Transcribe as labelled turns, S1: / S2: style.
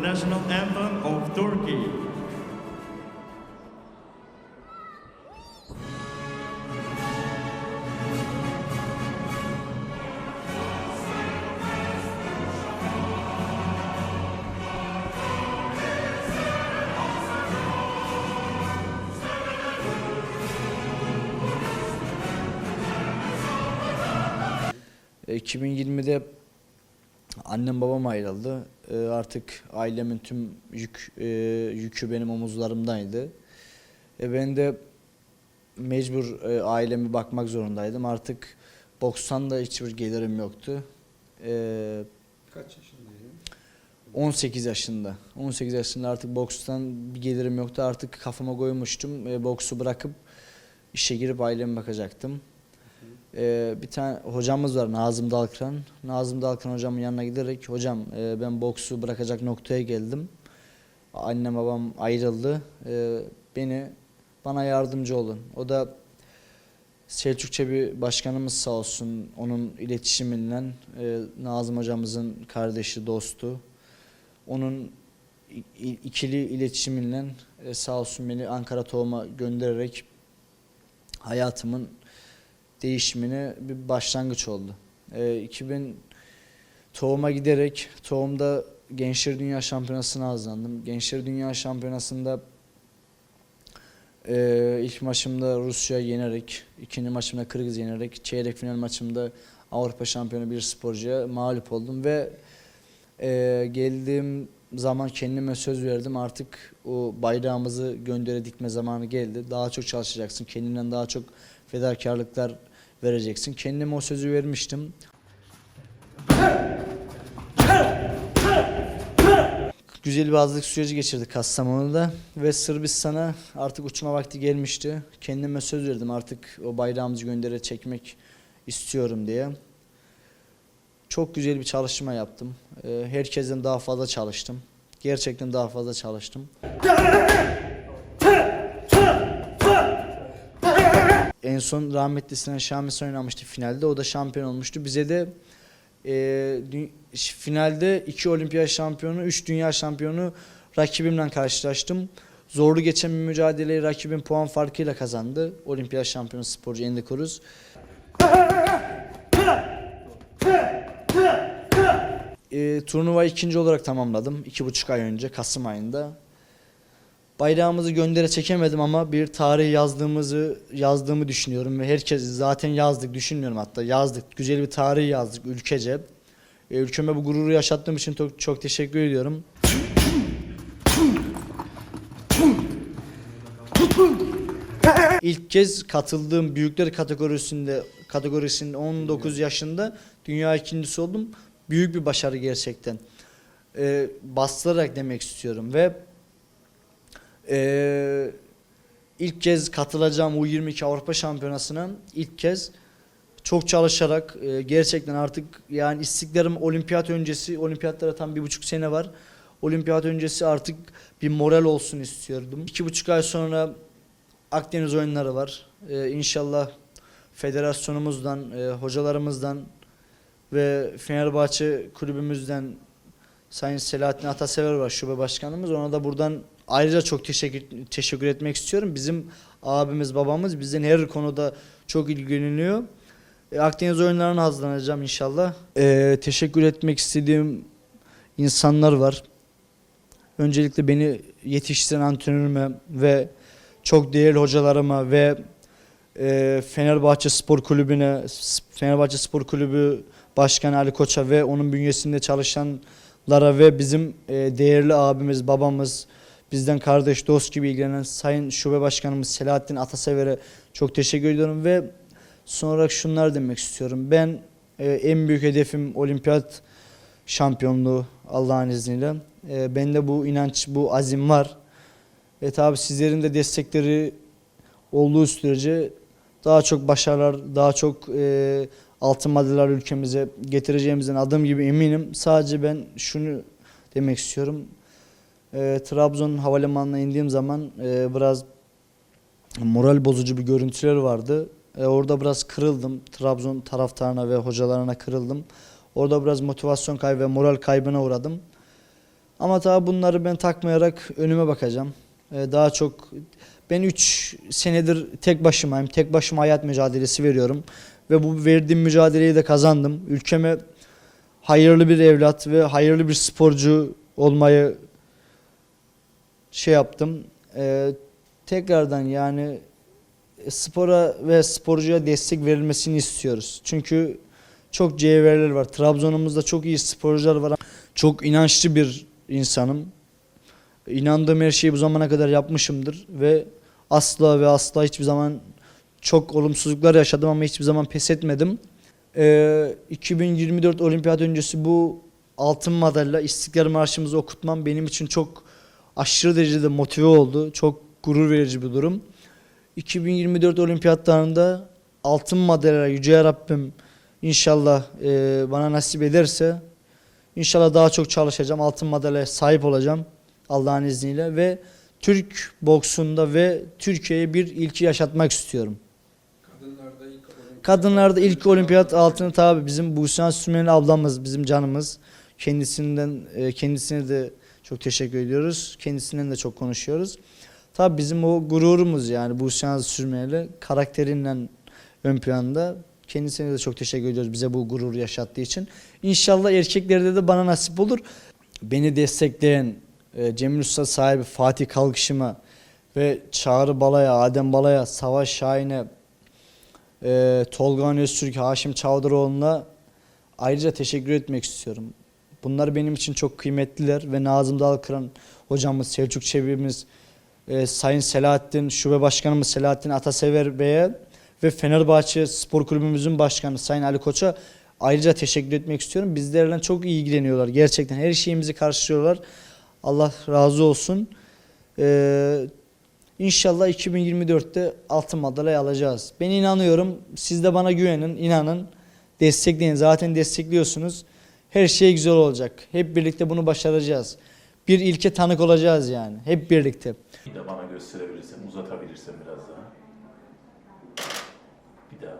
S1: national anthem of Turkey.
S2: E, 2020'de annem babam ayrıldı. E, Artık ailemin tüm yük e, yükü benim omuzlarımdaydı. E, ben de mecbur e, ailemi bakmak zorundaydım. Artık bokstan da hiçbir gelirim yoktu. E,
S3: Kaç yaşındaydın?
S2: 18 yaşında. 18 yaşında artık bokstan bir gelirim yoktu. Artık kafama koymuştum. E, boksu bırakıp işe girip aileme bakacaktım. E, bir tane hocamız var Nazım Dalkıran. Nazım Dalkıran hocamın yanına giderek hocam e, ben boksu bırakacak noktaya geldim. Annem babam ayrıldı. E, beni bana yardımcı olun. O da Selçukça bir başkanımız sağ olsun. Onun iletişimiyle e, Nazım hocamızın kardeşi, dostu. Onun ikili iletişimiyle e, sağ olsun beni Ankara Tohum'a göndererek hayatımın değişimine bir başlangıç oldu. E, 2000 Tohum'a giderek Tohum'da Gençler Dünya Şampiyonası'na hazırlandım. Gençler Dünya Şampiyonası'nda e, ilk maçımda Rusya yenerek, ikinci maçımda Kırgız yenerek, çeyrek final maçımda Avrupa şampiyonu bir sporcuya mağlup oldum ve e, geldiğim zaman kendime söz verdim artık o bayrağımızı göndere dikme zamanı geldi. Daha çok çalışacaksın, kendinden daha çok fedakarlıklar vereceksin. Kendime o sözü vermiştim. Güzel bir hazırlık süreci geçirdik Kastamonu'da ve Sırbistan'a artık uçma vakti gelmişti. Kendime söz verdim artık o bayrağımızı göndere çekmek istiyorum diye. Çok güzel bir çalışma yaptım. Ee, Herkesten daha fazla çalıştım. Gerçekten daha fazla çalıştım. Son rahmetli Sinan Şamis oynamıştı finalde. O da şampiyon olmuştu. Bize de e, finalde iki olimpiyat şampiyonu, üç dünya şampiyonu rakibimle karşılaştım. Zorlu geçen bir mücadeleyi rakibim puan farkıyla kazandı. Olimpiyat şampiyonu sporcu Endi Koruz. E, turnuva ikinci olarak tamamladım. iki buçuk ay önce Kasım ayında. Bayrağımızı göndere çekemedim ama bir tarih yazdığımızı yazdığımı düşünüyorum ve herkes zaten yazdık düşünmüyorum hatta yazdık. Güzel bir tarih yazdık ülkece. Ülkeme bu gururu yaşattığım için çok, çok teşekkür ediyorum. İlk kez katıldığım büyükler kategorisinde kategorisinin 19 yaşında dünya ikincisi oldum. Büyük bir başarı gerçekten. E, bastırarak demek istiyorum ve ee, ilk kez katılacağım U22 Avrupa Şampiyonası'na ilk kez çok çalışarak e, gerçekten artık yani istiklerim olimpiyat öncesi olimpiyatlara tam bir buçuk sene var. Olimpiyat öncesi artık bir moral olsun istiyordum. İki buçuk ay sonra Akdeniz oyunları var. Ee, inşallah federasyonumuzdan, e, hocalarımızdan ve Fenerbahçe kulübümüzden Sayın Selahattin Atasever var şube başkanımız. Ona da buradan ayrıca çok teşekkür teşekkür etmek istiyorum. Bizim abimiz, babamız bizden her konuda çok ilgileniyor. E, Akdeniz oyunlarına hazırlanacağım inşallah. E, teşekkür etmek istediğim insanlar var. Öncelikle beni yetiştiren antrenörüme ve çok değerli hocalarıma ve e, Fenerbahçe Spor Kulübü'ne, Fenerbahçe Spor Kulübü Başkanı Ali Koç'a ve onun bünyesinde çalışanlara ve bizim e, değerli abimiz, babamız, bizden kardeş, dost gibi ilgilenen Sayın Şube Başkanımız Selahattin Atasever'e çok teşekkür ediyorum ve son olarak şunlar demek istiyorum. Ben e, en büyük hedefim olimpiyat şampiyonluğu Allah'ın izniyle. E, bende bu inanç, bu azim var. Ve tabi sizlerin de destekleri olduğu sürece daha çok başarılar, daha çok e, altın madalyalar ülkemize getireceğimizden adım gibi eminim. Sadece ben şunu demek istiyorum. E, Trabzon havalimanına indiğim zaman e, biraz moral bozucu bir görüntüler vardı. E, orada biraz kırıldım. Trabzon taraftarına ve hocalarına kırıldım. Orada biraz motivasyon kaybı ve moral kaybına uğradım. Ama tabi bunları ben takmayarak önüme bakacağım. Ee, daha çok ben 3 senedir tek başımayım. Tek başıma hayat mücadelesi veriyorum. Ve bu verdiğim mücadeleyi de kazandım. Ülkeme hayırlı bir evlat ve hayırlı bir sporcu olmayı şey yaptım. Ee, tekrardan yani spora ve sporcuya destek verilmesini istiyoruz. Çünkü çok cevherler var. Trabzon'umuzda çok iyi sporcular var. Çok inançlı bir insanım. İnandığım her şeyi bu zamana kadar yapmışımdır ve asla ve asla hiçbir zaman çok olumsuzluklar yaşadım ama hiçbir zaman pes etmedim. Ee, 2024 olimpiyat öncesi bu altın madalya İstiklal Marşımızı okutmam benim için çok aşırı derecede motive oldu. Çok gurur verici bir durum. 2024 olimpiyatlarında altın madalya Yüce Rabbim inşallah e, bana nasip ederse inşallah daha çok çalışacağım. Altın madalyaya sahip olacağım Allah'ın izniyle ve Türk boksunda ve Türkiye'ye bir ilki yaşatmak istiyorum.
S3: Kadınlarda ilk olimpiyat-
S2: Kadınlarda ilk olimpiyat altını tabi bizim Buse Sümeyli ablamız, bizim canımız. Kendisinden e, kendisine de çok teşekkür ediyoruz. Kendisinden de çok konuşuyoruz. Tabi bizim o gururumuz yani Buse Sürmeyeli karakterinden ön planda. Kendisine de çok teşekkür ediyoruz bize bu gurur yaşattığı için. İnşallah erkeklerde de bana nasip olur. Beni destekleyen e, Cemil Usta sahibi Fatih Kalkışım'a ve Çağrı Bala'ya, Adem Bala'ya, Savaş Şahin'e, e, Tolga Öztürk, Haşim Çavdaroğlu'na ayrıca teşekkür etmek istiyorum. Bunlar benim için çok kıymetliler ve Nazım Dalkıran hocamız, Selçuk Çebi'miz, e, Sayın Selahattin, Şube Başkanımız Selahattin Atasever Bey'e ve Fenerbahçe Spor Kulübümüzün başkanı Sayın Ali Koç'a ayrıca teşekkür etmek istiyorum. Bizlerle çok iyi ilgileniyorlar. Gerçekten her şeyimizi karşılıyorlar. Allah razı olsun. Ee, İnşallah 2024'te altın madalya alacağız. Ben inanıyorum. Siz de bana güvenin, inanın. Destekleyin. Zaten destekliyorsunuz. Her şey güzel olacak. Hep birlikte bunu başaracağız. Bir ilke tanık olacağız yani. Hep birlikte.
S4: Bir de bana gösterebilirsin, uzatabilirsin biraz daha. Bir daha.